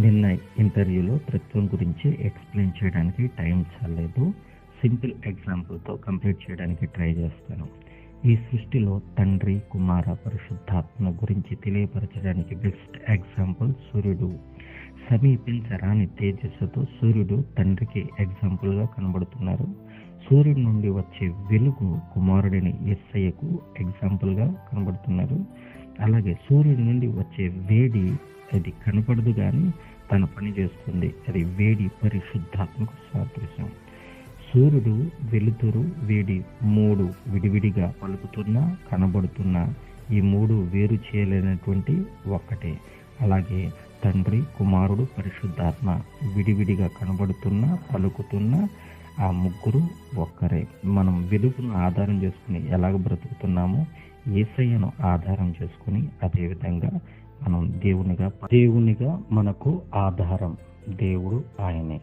నిన్న ఇంటర్వ్యూలో తృత్వం గురించి ఎక్స్ప్లెయిన్ చేయడానికి టైం చాలేదు. సింపుల్ ఎగ్జాంపుల్తో కంప్లీట్ చేయడానికి ట్రై చేస్తాను. ఈ సృష్టిలో తండ్రి కుమార పరిశుద్ధాత్మ గురించి తెలియపరచడానికి బెస్ట్ ఎగ్జాంపుల్ సూర్యుడు. సమీపించరాని తేజస్సుతో సూర్యుడు తండ్రికి ఎగ్జాంపుల్గా కనబడుతున్నారు. సూర్యుడి నుండి వచ్చే వెలుగు కుమారుడిని ఎస్ఐకు ఎగ్జాంపుల్గా కనబడుతున్నారు. అలాగే సూర్యుడి నుండి వచ్చే వేడి అది కనపడదు కానీ తన పని చేస్తుంది. అది వేడి పరిశుద్ధాత్మక సాదృశ్యం. సూర్యుడు వెలుతురు వేడి మూడు విడివిడిగా పలుకుతున్నా కనబడుతున్నా ఈ మూడు వేరు చేయలేనటువంటి ఒక్కటే. అలాగే తండ్రి కుమారుడు పరిశుద్ధాత్మ విడివిడిగా కనబడుతున్నా పలుకుతున్నా ఆ ముగ్గురు ఒక్కరే. మనం వెలుగును ఆధారం చేసుకుని ఎలాగ బ్రతుకుతున్నామో ఏసయ్యను ఆధారం చేసుకుని అదేవిధంగా దేవునిగా దేవునిగా మనకు ఆధారం. దేవుడు ఆయనే.